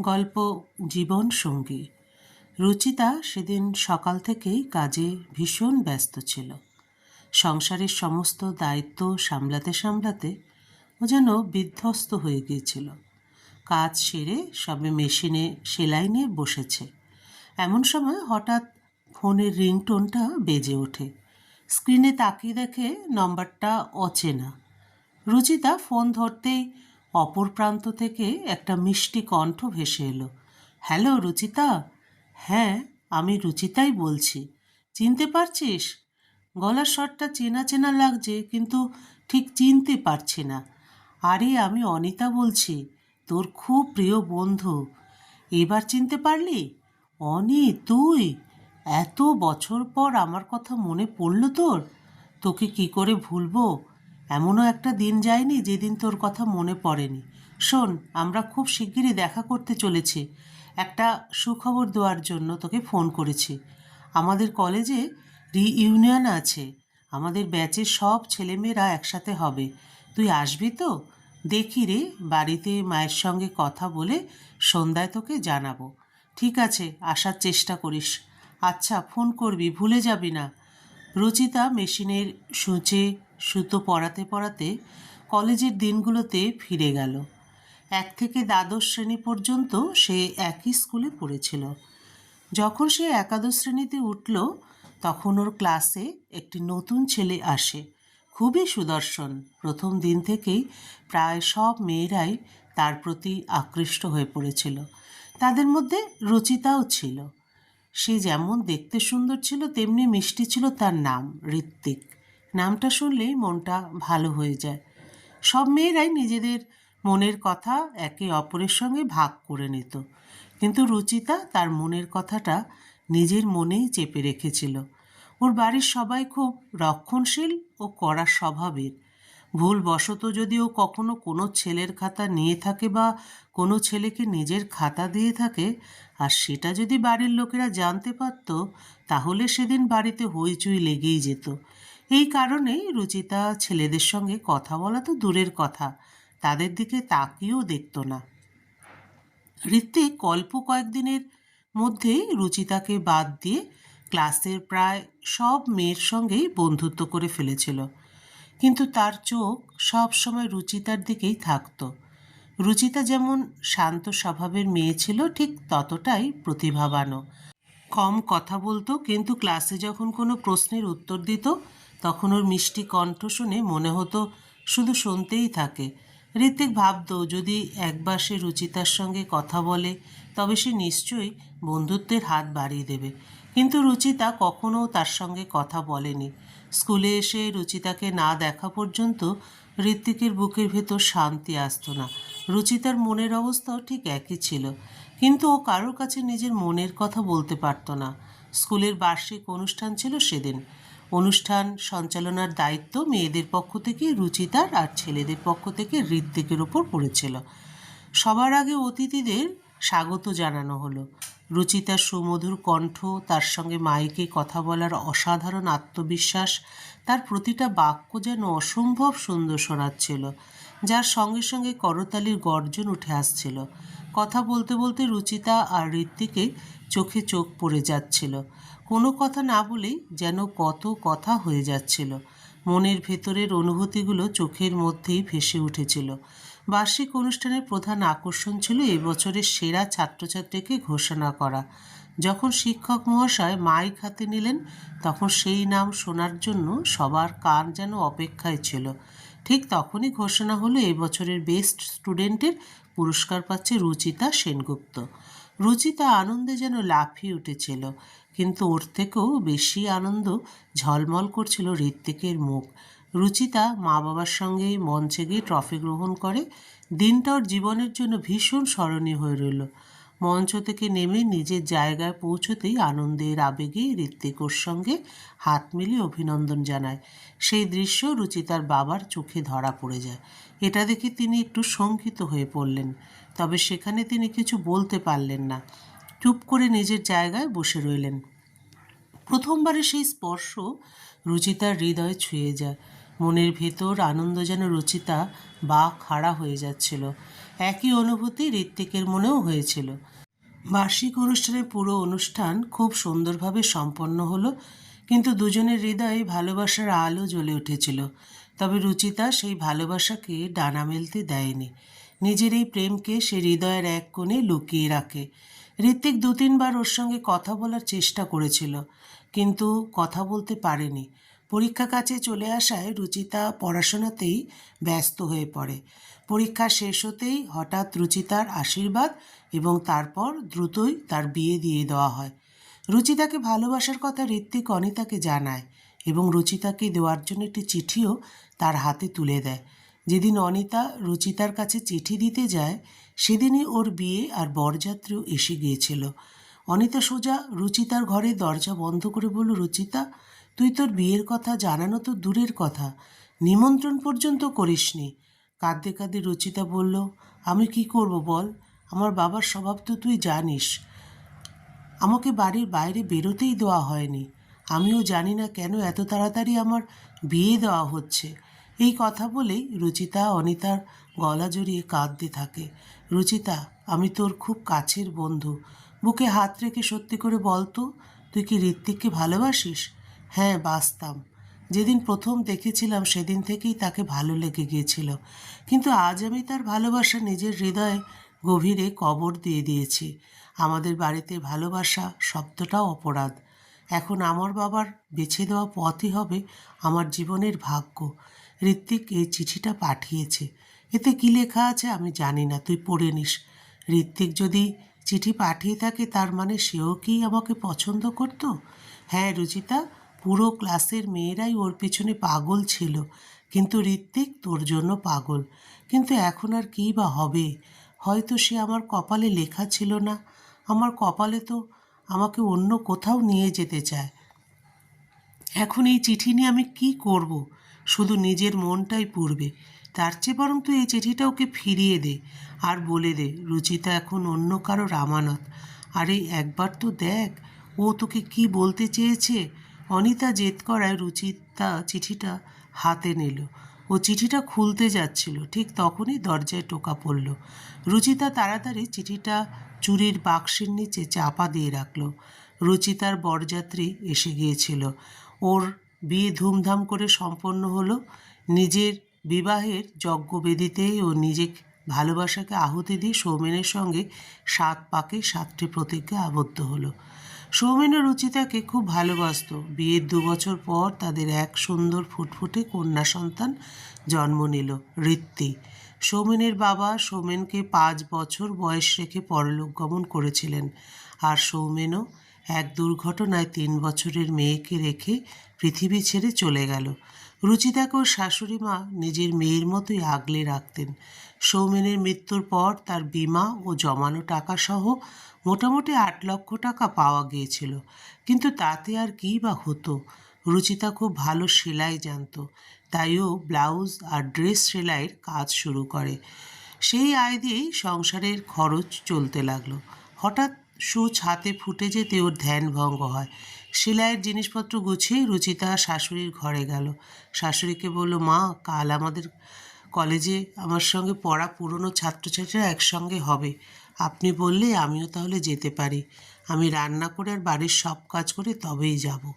গল্প, জীবন, সঙ্গী। রুচিতা সেদিন সকাল থেকেই কাজে ভীষণ ব্যস্ত ছিল। সংসারের সমস্ত দায়িত্ব সামলাতে সামলাতে ও যেন বিধ্বস্ত হয়ে গিয়েছিল। কাজ সেরে সবে মেশিনে সেলাই নিয়ে বসেছে। এমন সময় হঠাৎ ফোনের রিংটোনটা বেজে ওঠে। স্ক্রিনে তাকিয়ে দেখে নম্বরটা অচেনা। রুচিতা ফোন ধরতেই অপর প্রান্ত থেকে একটা মিষ্টি কণ্ঠ ভেসে এলো। হ্যালো, রুচিতা? হ্যাঁ আমি রুচিতাই বলছি। চিনতে পারছিস? গলার স্বরটা চেনা চেনা লাগছে, কিন্তু ঠিক চিনতে পারছি না। আরে, আমি অনিতা বলছি, তোর খুব প্রিয় বন্ধু। এবার চিনতে পারলি? অনি, তুই? এত বছর পর আমার কথা মনে পড়ল তোর? তোকে কি করে ভুলবো? এমনও একটা দিন যায়নি যেদিন তোর কথা মনে পড়েনি। শোন, আমরা খুব শিগগিরই দেখা করতে চলেছি। একটা সুখবর দেওয়ার জন্য তোকে ফোন করেছি। আমাদের কলেজে রিইউনিয়ন আছে। আমাদের ব্যাচের সব ছেলেমেয়েরা একসাথে হবে। তুই আসবি তো? দেখি রে, বাড়িতে মায়ের সঙ্গে কথা বলে সন্ধ্যায় তোকে জানাব। ঠিক আছে, আসার চেষ্টা করিস। আচ্ছা ফোন করবি, ভুলে যাবি না। রচিতা মেশিনের সূচে সুতো পড়াতে পড়াতে কলেজের দিনগুলোতে ফিরে গেল। এক থেকে দ্বাদশ শ্রেণি পর্যন্ত সে একই স্কুলে পড়েছিল। যখন সে একাদশ শ্রেণীতে উঠল, তখন ওর ক্লাসে একটি নতুন ছেলে আসে। খুবই সুদর্শন। প্রথম দিন থেকেই প্রায় সব মেয়েরাই তার প্রতি আকৃষ্ট হয়ে পড়েছিল। তাদের মধ্যে রচিতাও ছিল। সে যেমন দেখতে সুন্দর ছিল, তেমনি মিষ্টি ছিল তার নাম ঋত্বিক। নামটা শুনলেই মনটা ভালো হয়ে যায়। সব মেয়েরাই নিজেদের মনের কথা একে অপরের সঙ্গে ভাগ করে নিত। কিন্তু রুচিতা তার মনের কথাটা নিজের মনেই চেপে রেখেছিল। ওর বাড়ির সবাই খুব রক্ষণশীল ও কড়া স্বভাবের। ভুলবশত যদি ও কখনো কোনো ছেলের খাতা নিয়ে থাকে বা কোনো ছেলেকে নিজের খাতা দিয়ে থাকে, আর সেটা যদি বাড়ির লোকেরা জানতে পারত, তাহলে সেদিন বাড়িতে হইচই লেগেই যেত। এই কারণেই রুচিতা ছেলেদের সঙ্গে কথা বলা তো দূরের কথা। তাদের দিকে তাকিয়েও দেখত না। ঋত্বিক অল্প কয়েকদিনের মধ্যেই রুচিতাকে বাদ দিয়ে ক্লাসের প্রায় সব মেয়ের সঙ্গেই বন্ধুত্ব করে ফেলেছিল। কিন্তু তার চোখ সব সময় রুচিতার দিকেই থাকতো। রুচিতা যেমন শান্ত স্বভাবের মেয়ে ছিল, ঠিক ততটাই প্রতিভাবানও। কম কথা বলতো, কিন্তু ক্লাসে যখন কোনো প্রশ্নের উত্তর দিত তখন ওর মিষ্টি কণ্ঠ শুনে মনে হতো শুধু শুনতেই থাকে। ঋত্বিক ভাবত, যদি একবার সে রুচিতার সঙ্গে কথা বলে, তবে সে নিশ্চয়ই বন্ধুত্বের হাত বাড়িয়ে দেবে। কিন্তু রুচিতা কখনও তার সঙ্গে কথা বলেনি। স্কুলে এসে রুচিতাকে না দেখা পর্যন্ত ঋত্বিকের বুকের ভেতর শান্তি আসতো না। রুচিতার মনের অবস্থাও ঠিক একই ছিল। কিন্তু ও কারোর কাছে নিজের মনের কথা বলতে পারতো না। স্কুলের বার্ষিক অনুষ্ঠান ছিল সেদিন। অনুষ্ঠান সঞ্চালনার দায়িত্ব মেয়েদের পক্ষ থেকে রুচিতার আর ছেলেদের পক্ষ থেকে ঋত্বিকের ওপর পড়েছিল। সবার আগে অতিথিদের স্বাগত জানানো হলো। রুচিতার সুমধুর কণ্ঠ, তার সঙ্গে মাইকে কথা বলার অসাধারণ আত্মবিশ্বাস, তার প্রতিটা বাক্য যেন অসম্ভব সুন্দর শোনাচ্ছিল, যার সঙ্গে সঙ্গে করতালির গর্জন উঠে আসছিল। কথা বলতে বলতে রুচিতা আর ঋত্বিকে চোখে চোখ পড়ে যাচ্ছিল। কোনো কথা না বলেই যেন কত কথা হয়ে যাচ্ছিল। মনের ভেতরের অনুভূতিগুলো চোখের মধ্যেই ভেসে উঠেছিল। বার্ষিক অনুষ্ঠানের প্রধান আকর্ষণ ছিল এবছরের সেরা ছাত্রছাত্রীকে ঘোষণা করা। যখন শিক্ষক মহাশয় মাইক হাতে নিলেন, তখন সেই নাম শোনার জন্য সবার কান যেন অপেক্ষায় ছিল। ঠিক তখনই ঘোষণা হলো এবছরের বেস্ট স্টুডেন্টের পুরস্কার পাচ্ছে রুচিতা সেনগুপ্ত। রুচিতা আনন্দে যেন লাফিয়ে উঠেছিল। কিন্তু ওর থেকেও বেশি আনন্দ ঝলমল করছিল ঋত্বিকের মুখ। রুচিতা মা বাবার সঙ্গে মঞ্চে গিয়ে ট্রফি গ্রহণ করে। দিনটা ওর জীবনের জন্য ভীষণ স্মরণীয় হয়ে রইল। মঞ্চ থেকে নেমে নিজের জায়গায় পৌঁছতেই আনন্দের আবেগে ঋত্বিক ওর সঙ্গে হাত মিলিয়ে অভিনন্দন জানায়। সেই দৃশ্য রুচিতার বাবার চোখে ধরা পড়ে যায়। এটা দেখে তিনি একটু শঙ্কিত হয়ে পড়লেন, তবে সেখানে তিনি কিছু বলতে পারলেন না। চুপ করে নিজের জায়গায় বসে রইলেন। প্রথমবারে সেই স্পর্শ রুচিতার হৃদয় ছুঁয়ে যায়। মনের ভেতর আনন্দ যেন রুচিতা বা খাড়া হয়ে যাচ্ছিল। একই অনুভূতি ঋত্বিকের মনেও হয়েছিল। বার্ষিক অনুষ্ঠানের পুরো অনুষ্ঠান খুব সুন্দরভাবে সম্পন্ন হলো, কিন্তু দুজনের হৃদয়ে ভালোবাসার আলো জ্বলে উঠেছিল। তবে রুচিতা সেই ভালোবাসাকে ডানা মেলতে দেয়নি। নিজের এই প্রেমকে সে হৃদয়ের এক কোণে লুকিয়ে রাখে। ঋত্বিক দু তিনবার ওর সঙ্গে কথা বলার চেষ্টা করেছিল, কিন্তু কথা বলতে পারেনি। পরীক্ষা কাছে চলে আসায় রুচিতা পড়াশোনাতেই ব্যস্ত হয়ে পড়ে। পরীক্ষা শেষ হতেই হঠাৎ রুচিতার আশীর্বাদ এবং তারপর দ্রুতই তার বিয়ে দিয়ে দেওয়া হয়। রুচিতাকে ভালোবাসার কথা ঋত্বিক অনিতাকে জানায় এবং রুচিতাকে দেওয়ার জন্য একটি চিঠিও তার হাতে তুলে দেয়। যেদিন অনিতা রুচিতার কাছে চিঠি দিতে যায়, সেদিনই ওর বিয়ে আর বরযাত্রীও এসে গিয়েছিল। অনিতা সোজা রুচিতার ঘরে দরজা বন্ধ করে বলল, রুচিতা, তুই তোর বিয়ের কথা জানানো তো দূরের কথা। নিমন্ত্রণ পর্যন্ত করিসনি। কাঁদতে কাঁদতে রুচিতা বলল, আমি কি করব বল? আমার বাবার স্বভাব তো তুই জানিস। আমাকে বাড়ির বাইরে বেরোতেই দেওয়া হয়নি। আমিও জানি না কেন এত তাড়াতাড়ি আমার বিয়ে দেওয়া হচ্ছে। এই কথা বলেই রুচিতা অনিতার গলা জড়িয়ে কাঁদতে থাকে। রুচিতা, আমি তোর খুব কাছের বন্ধু। বুকে হাত রেখে সত্যি করে বলতো তুই কি ঋত্বিককে ভালোবাসিস? হ্যাঁ বাসতাম যেদিন প্রথম দেখেছিলাম সেদিন থেকেই তাকে ভালো লেগে গিয়েছিল। কিন্তু আজ আমি তার ভালোবাসা নিজের হৃদয়ে গভীরে কবর দিয়ে দিয়েছি। আমাদের বাড়িতে ভালোবাসা শব্দটাও অপরাধ। এখন আমার বাবার বেছে দেওয়া পথই হবে আমার জীবনের ভাগ্য। ঋত্বিক এই চিঠিটা পাঠিয়েছে। এতে কী লেখা আছে আমি জানি না, তুই পড়ে নিস। ঋত্বিক যদি চিঠি পাঠিয়ে থাকে, তার মানে সেও কি আমাকে পছন্দ করতো? হ্যাঁ রুচিতা, পুরো ক্লাসের মেয়েরাই ওর পিছনে পাগল ছিল। কিন্তু ঋত্বিক তোর জন্য পাগল। কিন্তু এখন আর কী বা হবে? হয়তো সে আমার কপালে লেখা ছিল না। আমার কপালে তো আমাকে অন্য কোথাও নিয়ে যেতে চায়। এখন এই চিঠি নিয়ে আমি কি করব? শুধু নিজের মনটাই পুড়বে। তার চেয়ে বরং তুই এই চিঠিটা ওকে ফিরিয়ে দে আর বলে দে, রুচিতা এখন অন্য কারোর আমানত আরে একবার তো দেখ, ও তোকে কি বলতে চেয়েছে? অনিতা জেদ করায় রুচিতা চিঠিটা হাতে নিল। ও চিঠিটা খুলতে যাচ্ছিল, ঠিক তখনই দরজায় টোকা পড়ল। রুচিতা তাড়াতাড়ি চিঠিটা চুরির বাক্সের নিচে চাপা দিয়ে রাখল। রুচিতার বরযাত্রী এসে গিয়েছিল। ওর বিয়ে ধুমধাম করে সম্পন্ন হলো নিজের বিবাহের যজ্ঞবেদিতেই ও নিজে ভালোবাসাকে আহুতি দিয়ে সৌমেনের সঙ্গে সাত পাকে সাতটি প্রতিজ্ঞা আবদ্ধ হলো। সৌমেন ও রুচিতাকে খুব ভালোবাসত। বিয়ের দু বছর পর তাদের এক সুন্দর ফুটফুটে কন্যা সন্তান জন্ম নিল ঋত্তি সৌমেনের বাবা সৌমেনকে পাঁচ বছর বয়স রেখে পরলোক গমন করেছিলেন। আর সৌমেনও এক দুর্ঘটনায় তিন বছরের মেয়েকে রেখে পৃথিবী ছেড়ে চলে গেল। রুচিতাকে ওর শাশুড়ি মা নিজের মেয়ের মতোই আগলে রাখতেন। সৌমেনের মৃত্যুর পর তার বিমা ও জমানো টাকা সহ মোটামুটি আট লক্ষ টাকা পাওয়া গিয়েছিল। কিন্তু তাতে আর কী বা হতো? রুচিতা খুব ভালো সেলাই জানতো, তাইও ব্লাউজ আর ড্রেস সেলাইয়ের কাজ শুরু করে। সেই আয় দিয়েই সংসারের খরচ চলতে লাগল। হঠাৎ সুচ হাতে ফুটে যেতে ওর ধ্যান ভঙ্গ হয়। সেলাইয়ের জিনিসপত্র গুছিয়ে রুচিতা শাশুড়ির ঘরে গেল। শাশুড়িকে বলল, মা, কাল আমাদের কলেজে আমার সঙ্গে পড়া পুরনো ছাত্রছাত্রীরা একসঙ্গে হবে। আপনি বললে আমিও তাহলে যেতে পারি। আমি রান্না করে আর বাড়ির সব কাজ করে তবেই যাব।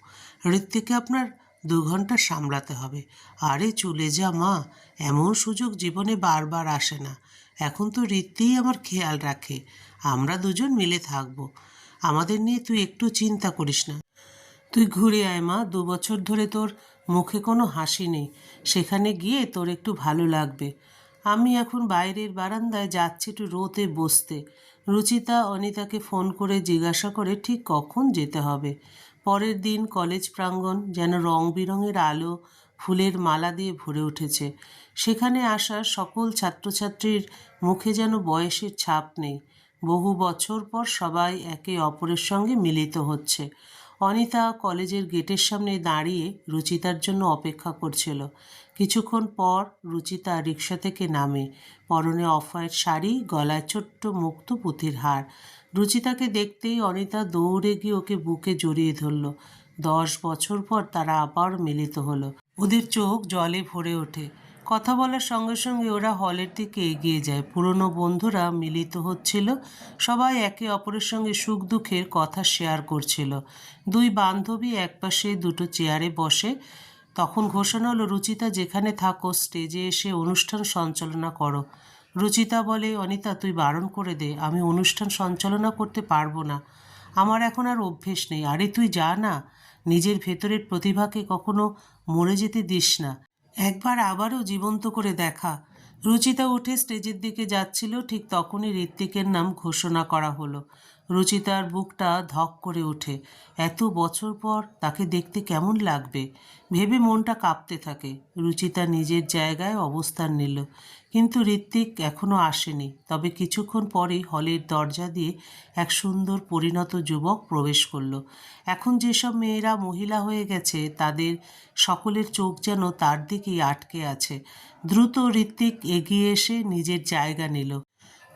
ঋত্বিকে আপনার দু ঘণ্টা সামলাতে হবে। আরে, চলে যা, মা। এমন সুযোগ জীবনে বারবার আসে না। এখন তো ঋত্বিই আমার খেয়াল রাখে। আমরা দুজন মিলে থাকব। আমাদের নিয়ে তুই একটু চিন্তা করিস না। তুই ঘুরে আয় মা, দু বছর ধরে তোর মুখে কোনো হাসি নেই। সেখানে গিয়ে তোর একটু ভালো লাগবে। আমি এখন বাইরের বারান্দায় যাচ্ছি একটু রোতে বসতে। রুচিতা অনিতাকে ফোন করে জিজ্ঞাসা করে ঠিক কখন যেতে হবে। পরের দিন কলেজ প্রাঙ্গণ যেন রং বেরঙের আলো ফুলের মালা দিয়ে ভরে উঠেছে। সেখানে আসা সকল ছাত্রছাত্রীর মুখে যেন বয়সের ছাপ নেই। বহু বছর পর সবাই একে অপরের সঙ্গে মিলিত হচ্ছে। অনিতা কলেজের গেটের সামনে দাঁড়িয়ে রুচিতার জন্য অপেক্ষা করছিল। কিছুক্ষণ পর রুচিতা রিক্সা থেকে নামে। পরনে অফ হোয়াইট শাড়ি, গলায় ছোট্ট মুক্ত পুঁথির হার। রুচিতাকে দেখতেই অনিতা দৌড়ে গিয়ে ওকে বুকে জড়িয়ে ধরল। দশ বছর পর তারা আবার মিলিত হলো। ওদের চোখ জলে ভরে ওঠে। কথা বলার সঙ্গে সঙ্গে ওরা হলের দিকে এগিয়ে যায়। পুরনো বন্ধুরা মিলিত হচ্ছিল। সবাই একে অপরের সঙ্গে সুখ দুঃখের কথা শেয়ার করছিল। দুই বান্ধবী একপাশে দুটো চেয়ারে বসে। তখন ঘোষণা হলো, রুচিতা, যেখানে থাকো স্টেজে এসে অনুষ্ঠান সঞ্চালনা করো। রুচিতা বলে, অনিতা, তুই বারণ করে দে, আমি অনুষ্ঠান সঞ্চালনা করতে পারব না। আমার এখন আর অভ্যেস নেই। আরে, তুই যা না। নিজের ভেতরের প্রতিভাকে কখনো মরে যেতে দিস না। একবার আবারও জীবন্ত করে দেখা। রুচিতা উঠে স্টেজের দিকে যাচ্ছিল, ঠিক তখনই ঋত্বিকের নাম ঘোষণা করা হলো। রুচিতার বুকটা ধক করে ওঠে। এত বছর পর তাকে দেখতে কেমন লাগবে? ভেবে মনটা কাঁপতে থাকে। রুচিতা নিজের জায়গায় অবস্থান নিল। কিন্তু ঋত্বিক এখনও আসেনি। তবে কিছুক্ষণ পরেই হলের দরজা দিয়ে এক সুন্দর পরিণত যুবক প্রবেশ করল। এখন যেসব মেয়েরা মহিলা হয়ে গেছে, তাদের সকলের চোখ যেন তার দিকেই আটকে আছে। দ্রুত ঋত্বিক এগিয়ে এসে নিজের জায়গা নিল।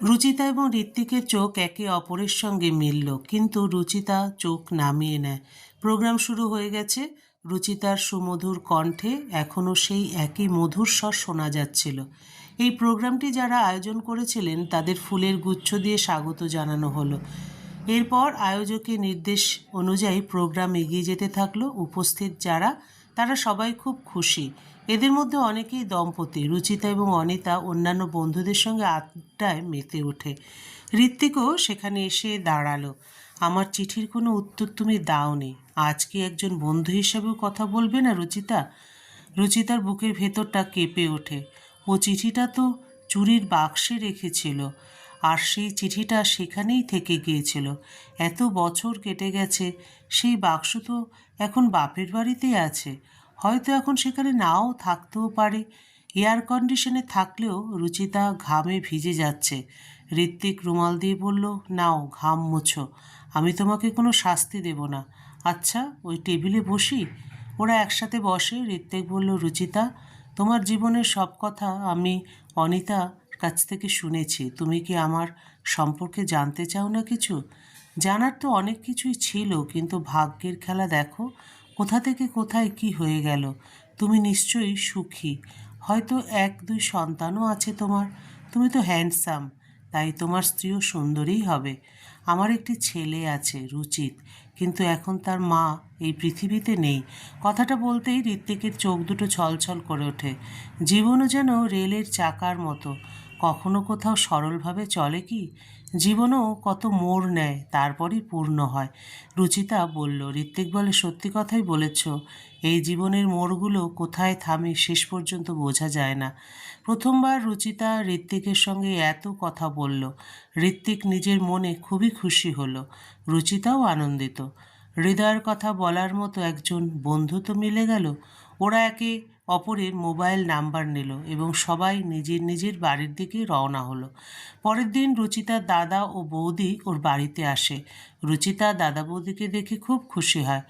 রুচিতা এবং ঋত্বিকের চোখ একে অপরের সঙ্গে মিলল, কিন্তু রুচিতা চোখ নামিয়ে নেয়। প্রোগ্রাম শুরু হয়ে গেছে। রুচিতার সুমধুর কণ্ঠে এখনও সেই একই মধুর স্বর শোনা যাচ্ছিল। এই প্রোগ্রামটি যারা আয়োজন করেছিলেন, তাদের ফুলের গুচ্ছ দিয়ে স্বাগত জানানো হলো। এরপর আয়োজকের নির্দেশ অনুযায়ী প্রোগ্রাম এগিয়ে যেতে থাকল। উপস্থিত যারা, তারা সবাই খুব খুশি। এদের মধ্যে অনেকেই দম্পতি, রুচিতা এবং অনিতা অন্যান্য বন্ধুদের সঙ্গে আড্ডায় মেতে ওঠে। ঋত্বিকও সেখানে এসে দাঁড়াল। আমার চিঠির কোনো উত্তর তুমি দাওনি। আজ কি একজন বন্ধু হিসাবেও কথা বলবে না রুচিতা? রুচিতার বুকের ভেতরটা কেঁপে ওঠে। ও চিঠিটা তো চুরির বাক্সে রেখেছিল আর সেই চিঠিটা সেখানেই থেকে গিয়েছিল। এত বছর কেটে গেছে, সেই বাক্স তো এখন বাপের বাড়িতেই আছে। হয়তো এখন সেখানে নাও থাকতেও পারে। এয়ার কন্ডিশনে থাকলেও রুচিতা ঘামে ভিজে যাচ্ছে। ঋত্বিক রুমাল দিয়ে বলল, নাও, ঘাম মোছো। আমি তোমাকে কোনো শাস্তি দেব না। আচ্ছা ওই টেবিলে বসি? ওরা একসাথে বসে। ঋত্বিক বলল, রুচিতা, তোমার জীবনের সব কথা আমি অনিতা কাছ থেকে শুনেছি। তুমি কি আমার সম্পর্কে জানতে চাও না কিছু? জানার তো অনেক কিছুই ছিল, কিন্তু ভাগ্যের খেলা দেখো। কোথা থেকে কোথায় কি হয়ে গেল? তুমি নিশ্চয়ই সুখী। হয়তো এক, দুই সন্তানও আছে তোমার। তুমি তো হ্যান্ডসাম তাই তোমার স্ত্রীও সুন্দরী হবে। আমার একটি ছেলে আছে, রুচিত, কিন্তু এখন তার মা এই পৃথিবীতে নেই। কথাটা বলতেই ঋত্বিকের চোখ দুটো ছলছল করে ওঠে। জীবনও যেন রেলের চাকার মতো। কখনো কোথাও সরলভাবে চলে কি? জীবনও কত মোড় নেয়, তারপরই পূর্ণ হয়। রুচিতা বলল, ঋত্বিক বলে সত্যি কথাই বলেছ, এই জীবনের মোড়গুলো কোথায় থামে শেষ পর্যন্ত বোঝা যায় না। প্রথমবার রুচিতা ঋত্বিকের সঙ্গে এত কথা বলল। ঋত্বিক নিজের মনে খুবই খুশি হলো। রুচিতাও আনন্দিত। হৃদয়ের কথা বলার মতো একজন বন্ধু তো মিলে গেল। ওরা একে অপরের মোবাইল নাম্বার নিল এবং সবাই নিজের নিজের বাড়ির দিকে রওনা হলো। পরের দিন রুচিতার দাদা ও বৌদি ওর বাড়িতে আসে। রুচিতা দাদা বৌদিকে দেখে খুব খুশি হয়।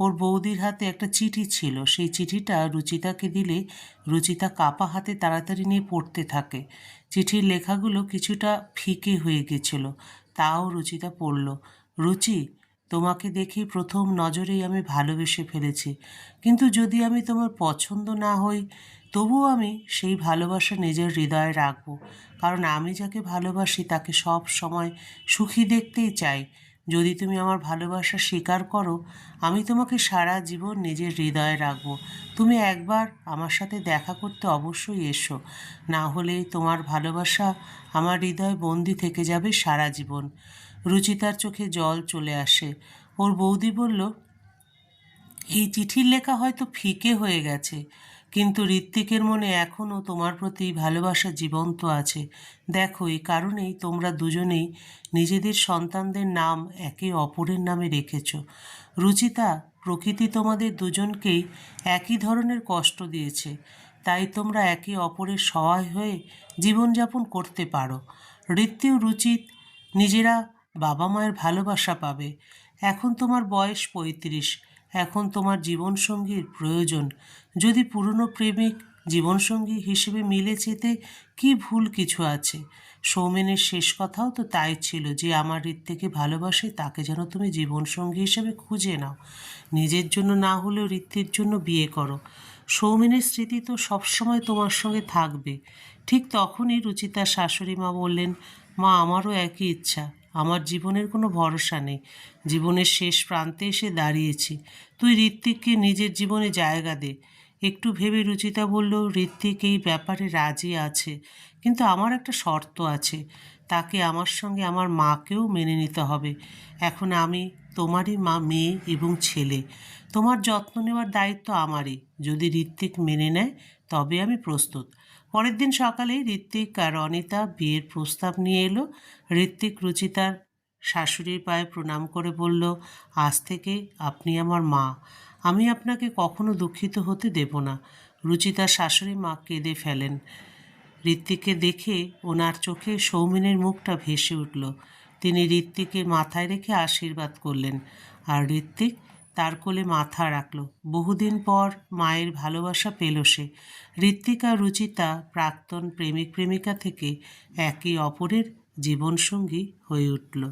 ওর বৌদির হাতে একটা চিঠি ছিল। সেই চিঠিটা রুচিতাকে দিলে রুচিতা কাপা হাতে তাড়াতাড়ি নিয়ে পড়তে থাকে। চিঠির লেখাগুলো কিছুটা ফিকে হয়ে গেছিল, তাও রুচিতা পড়ল। রুচি তোমাকে দেখে প্রথম নজরেই আমি ভালোবেসে ফেলেছি। কিন্তু যদি আমি তোমার পছন্দ না হই, তবুও আমি সেই ভালোবাসা নিজের হৃদয়ে রাখব। কারণ আমি যাকে ভালোবাসি, তাকে সব সময় সুখী দেখতেই চাই। যদি তুমি আমার ভালোবাসা স্বীকার করো, আমি তোমাকে সারা জীবন নিজের হৃদয়ে রাখব। তুমি একবার আমার সাথে দেখা করতে অবশ্যই এসো। না হলে তোমার ভালোবাসা আমার হৃদয় বন্দি থেকে যাবে সারা জীবন। রুচিতার চোখে জল চলে আসে। ওর বৌদি বলল, এই চিঠির লেখা হয়তো ফিকে হয়ে গেছে, কিন্তু ঋত্বিকের মনে এখনও তোমার প্রতি ভালোবাসা জীবন্ত আছে। দেখো, এই কারণেই তোমরা দুজনেই নিজেদের সন্তানদের নাম একে অপরের নামে রেখেছ। রুচিতা, প্রকৃতি তোমাদের দুজনকেই একই ধরনের কষ্ট দিয়েছে, তাই তোমরা একে অপরের সহায় হয়ে জীবনযাপন করতে পারো। ঋত্বি ও রুচিত নিজেরা বাবা মায়ের ভালোবাসা পাবে। এখন তোমার বয়স পঁয়ত্রিশ। এখন তোমার জীবনসঙ্গীর প্রয়োজন। যদি পুরনো প্রেমিক জীবনসঙ্গী হিসেবে মিলে যেতে কি ভুল কিছু আছে? সৌমেনের শেষ কথাও তো তাই ছিল যে, আমার ঋত্বিকে ভালোবাসে, তাকে যেন তুমি জীবনসঙ্গী হিসেবে খুঁজে নাও। নিজের জন্য না হলেও ঋত্বির জন্য বিয়ে করো। সৌমেনের স্মৃতি তো সবসময় তোমার সঙ্গে থাকবে। ঠিক তখনই রুচিতার শাশুড়ি মা বললেন, মা, আমারও একই ইচ্ছা। আমার জীবনের কোনো ভরসা নেই। জীবনের শেষ প্রান্তে এসে দাঁড়িয়েছি। তুই ঋত্বিককে নিজের জীবনে জায়গা দে। একটু ভেবে রুচিতা বলল, ঋত্বিক, এই ব্যাপারে রাজি আছে। কিন্তু আমার একটা শর্ত আছে। তাকে আমার সঙ্গে আমার মাকেও মেনে নিতে হবে। এখন আমি তোমারই মা, মেয়ে এবং ছেলে। তোমার যত্ন নেওয়ার দায়িত্ব আমারই। যদি ঋত্বিক মেনে নেয়, তবে আমি প্রস্তুত। পরের দিন সকালে ঋত্বিক আর অনিতা বিয়ের প্রস্তাব নিয়ে এলো। ঋত্বিক রুচিতার শাশুড়ির পায়ে প্রণাম করে বলল, আজ থেকে আপনি আমার মা। আমি আপনাকে কখনো দুঃখিত হতে দেব না। রুচিতার শাশুড়ি মা কেঁদে ফেলেন। ঋত্বিককে দেখে ওনার চোখে সৌমিনের মুখটা ভেসে উঠল। তিনি ঋত্বিককে মাথায় রেখে আশীর্বাদ করলেন। আর ঋত্বিক তার কোলে মাথা রাখল। বহুদিন পর মায়ের ভালোবাসা পেল সে। ঋত্বিকা, রুচিতা প্রাক্তন প্রেমিক প্রেমিকা থেকে একে অপরের জীবনসঙ্গী হয়ে উঠল।